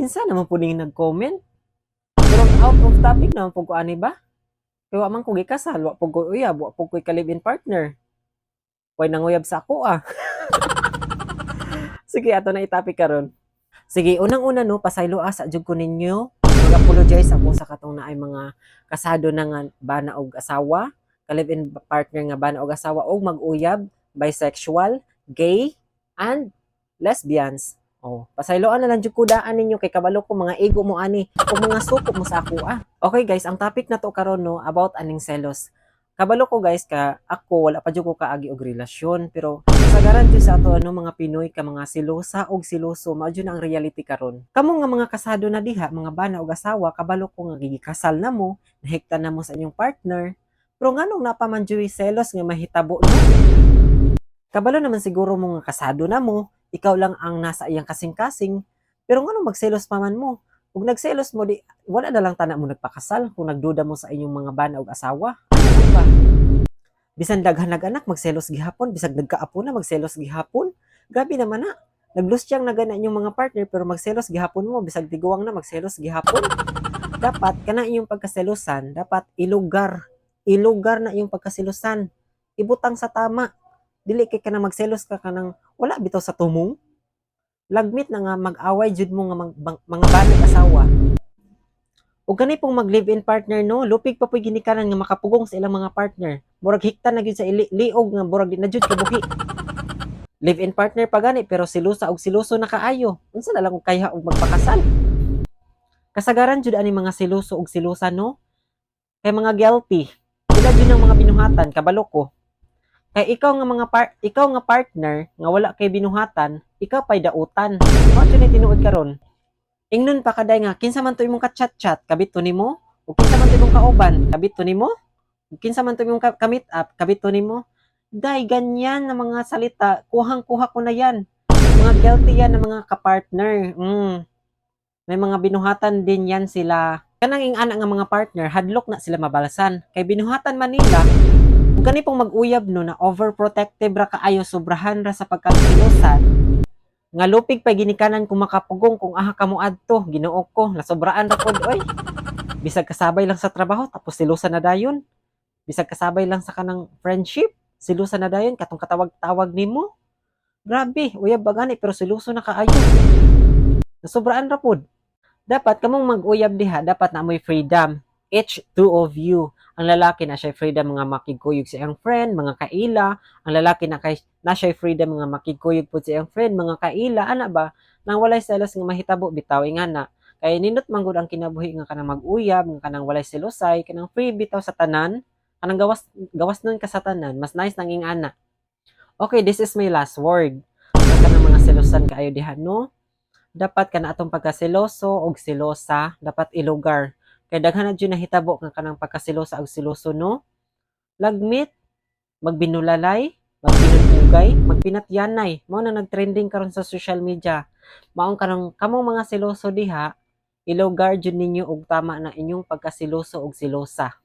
Kinsa naman po ning nag-comment? Pero out of topic naman po ko ani ba? Kaya man ko gikasal, wa po ko uyab, wa po ko ka-live-in partner. Way nanguyab sa ako ah. Sige, ato na itapik karon. Sige, unang-una no, pasaylo asa jud ko ninyo. Mag-apologize ako sa katong naay mga kasado na nga bana og asawa, ka-live-in partner nga bana og asawa og mag-uyab, bisexual, gay, and lesbians. Oh, pasayloan na lang jud daan ninyo kay kabalo ko mga ego mo ani o mga suko mo sa ako ah. Okay guys, ang topic na to karon no about aning selos. Kabalo ko guys ka ako wala pa jud ko kaagi og relasyon pero kasagaran jud sa ato ano mga Pinoy ka mga silosa og siloso mao jud ang reality karon. Kamo nga mga kasado na diha, mga bana og asawa, kabalo ko nga gigikasal na mo, nahikta na mo sa inyong partner. Pero nganong napaman jud selos nga mahitabo? Kabalo naman siguro mo nga kasado na mo, ikaw lang ang nasa iyang kasing-kasing, pero nga magselos pa man mo. Kung nagselos mo, di, wala na lang tana mo nagpakasal kung nagduda mo sa inyong mga bana o asawa. Ano ba? Bisan daghan nag-anak, magselos gihapon. Bisag nagkaapo na, magselos gihapon. Grabe naman na. Naglusyang na gana inyong mga partner, pero magselos gihapon mo. Bisag tiguang na, magselos gihapon. Dapat, kana inyong pagkaselosan, dapat ilugar. Ilugar na iyong pagkaselosan. Ibutang sa tama. Dili kay ka na magselos ka kanang wala bitaw sa tumong. Lagmit na nga mag-away jud mo nga mag, mga banag asawa. O gani pong mag-live-in partner no, lupig pa po'y ginikanan nga makapugong sa ilang mga partner. Murag hikta na gyud sa ili, liog nga murag na jud kabuhi. Live-in partner pa gani pero silusa og siluso na kaayo. Unsa na lang og kaya og magpakasal? Kasagaran jud ani mga siluso og silusa no. Kay mga guilty. Sila jud ang mga binuhatan kabalo ko. Kay ikaw nga mga par ikaw nga partner nga wala kay binuhatan, ikaw pay dautan. Mao ni tinuod karon. Ingnon pa kaday nga kinsa man to imong ka-chat-chat, kabit to nimo? O kinsa man to imong kauban, kabit to nimo? O kinsa man to imong ka- ka-meet up, kabit to nimo? Day ganyan na mga salita, kuhang-kuha ko na yan. Mga guilty yan na mga kapartner. Mm. May mga binuhatan din yan sila. Kanang ing-ana nga mga partner, hadlok na sila mabalasan. Kay binuhatan man nila, gani pong mag-uyab no na overprotective ra kaayo sobrahan ra sa pagkasilosan nga lupig pa ginikanan kung makapugong kung aha kamo adto Ginoo ko nasobraan ra pod oy. Bisag kasabay lang sa trabaho tapos silusan na dayon. Bisag kasabay lang sa kanang friendship silusan na dayon katong katawag-tawag nimo. Grabe uyab ba gani pero siluso na kaayo. Nasobraan ra pod. Dapat kamong mag-uyab diha dapat na mo'y freedom each two of you ang lalaki na siya freedom mga makigkuyog sa iyang friend, mga kaila. Ang lalaki na kay na siya freedom mga makigkuyog po sa iyang friend, mga kaila. Ana ba? Nang walay selos nga mahitabo bitaw nga na. Kay nindot man gud ang kinabuhi nga kanang mag-uyab, nga kanang walay selosay, kanang free bitaw sa tanan. Kanang gawas gawas nun ka sa tanan, mas nice nang ing ana. Okay, this is my last word. Sa kanang mga selosan kaayo diha no. Dapat kana atong pagkaseloso og selosa, dapat ilugar kay daghan na dyan nahitabo nga kanang pagkasilosa ag siloso no? Lagmit magbinulalay magbinugay magpinatyanay. Mao na nagtrending karon sa social media. Maong kanang kamong mga siloso diha ilugar jud ninyo og tama na inyong pagkasiloso og silosa